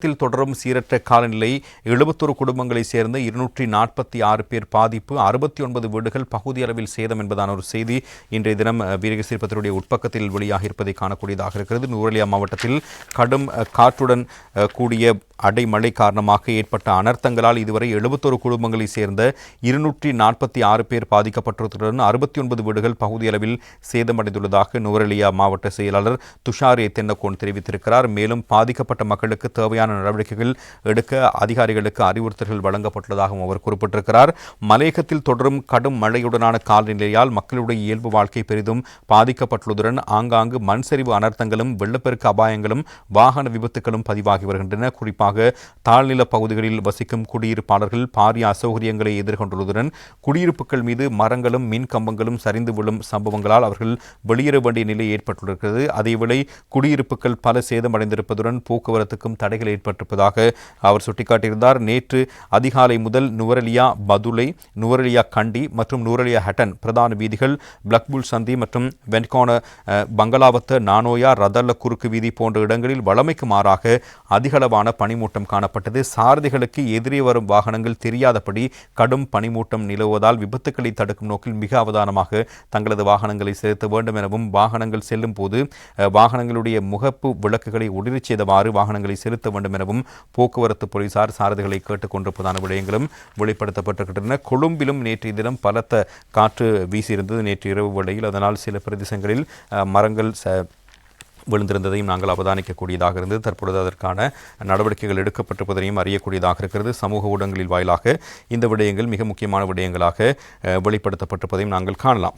தமிழகத்தில் தொடரும் சீரற்ற காலநிலை எழுபத்தொரு குடும்பங்களைச் சேர்ந்த இருநூற்றி நாற்பத்தி ஆறு பேர் பாதிப்பு அறுபத்தி ஒன்பது வீடுகள் பகுதி அளவில் சேதம் என்பதான ஒரு செய்தி இன்றைய தினம் வீரகசீர்பத்தினுடைய உட்பக்கத்தில் வெளியாக இருப்பதை காணக்கூடியதாக இருக்கிறது. நூரலியா மாவட்டத்தில் கடும் காற்றுடன் கூடிய அடைமழை காரணமாக ஏற்பட்ட அனர்த்தங்களால் இதுவரை எழுபத்தொரு குடும்பங்களைச் சேர்ந்த இருநூற்றி நாற்பத்தி ஆறு பேர் பாதிக்கப்பட்டுள்ளதுடன் அறுபத்தி ஒன்பது வீடுகள் பகுதியளவில் சேதமடைந்துள்ளதாக நுவரெலியா மாவட்ட செயலாளர் துஷார் ஏ. தென்னக்கோன் தெரிவித்திருக்கிறார். மேலும் பாதிக்கப்பட்ட மக்களுக்கு தேவையான நடவடிக்கைகள் எடுக்க அதிகாரிகளுக்கு அறிவுறுத்தல்கள் வழங்கப்பட்டுள்ளதாகவும் அவர் குறிப்பிட்டிருக்கிறார். மலையகத்தில் தொடரும் கடும் மழையுடனான காலநிலையால் மக்களுடைய இயல்பு வாழ்க்கை பெரிதும் பாதிக்கப்பட்டுள்ளதுடன் ஆங்காங்கு மண் சரிவு அனர்த்தங்களும் வெள்ளப்பெருக்கு அபாயங்களும் வாகன விபத்துகளும் பதிவாகி வருகின்றன. குறிப்பாக தாழ்நில பகுதிகளில் வசிக்கும் குடியிருப்பாளர்கள் பாரிய அசௌகரியங்களை எதிர்கொண்டுள்ளதுடன் குடியிருப்புகள் மீது மரங்களும் மின் கம்பங்களும் சரிந்து விழும் சம்பவங்களால் அவர்கள் வெளியேற வேண்டிய நிலை ஏற்பட்டுள்ளது. அதேவேளை குடியிருப்புகள் பல சேதமடைந்திருப்பதுடன் போக்குவரத்துக்கும் தடைகள் ஏற்பட்டிருப்பதாக அவர் சுட்டிக்காட்டியிருந்தார். நேற்று அதிகாலை முதல் நுவரெலியா பதுலை நுவரெலியா கண்டி மற்றும் நுவரெலியா ஹட்டன் பிரதான வீதிகள் பிளக்புல் சந்தி மற்றும் வென்கோன பங்களாவத்த நானோயா ரதல்ல குறுக்கு வீதி போன்ற இடங்களில் வளமைக்கு மாறாக அதிகளவான பனிமூட்டம் காணப்பட்டது. சாரதிகளுக்கு எதிரே வரும் வாகனங்கள் தெரியாதபடி கடும் பனிமூட்டம் நிலவுவதால் விபத்துக்களை தடுக்கும் நோக்கில் மிக அவதானமாக தங்களது வாகனங்களை செலுத்த வேண்டும் எனவும் வாகனங்கள் செல்லும் போது வாகனங்களுடைய முகப்பு விளக்குகளை ஒளிரச் செய்தவாறு வாகனங்களை செலுத்த வேண்டும் எனவும் போக்குவரத்து போலீசார் சாரதிகளை கேட்டுக்கொண்டிருப்பதான விடயங்களும் வெளிப்படுத்தப்பட்டிருக்கின்றன. கொழும்பிலும் நேற்றைய தினம் பலத்த காற்று வீசியிருந்தது. நேற்று இரவு வேளையில் அதனால் சில பிரதேசங்களில் மரங்கள் விழுந்திருந்ததையும் நாங்கள் அவதானிக்கக்கூடியதாக இருந்தது. தற்பொழுது அதற்கான நடவடிக்கைகள் எடுக்கப்பட்டிருப்பதையும் அறியக்கூடியதாக இருக்கிறது. சமூக ஊடகங்களில் வாயிலாக இந்த விடயங்கள் மிக முக்கியமான விடயங்களாக வெளிப்படுத்தப்பட்டிருப்பதையும் நாங்கள் காணலாம்.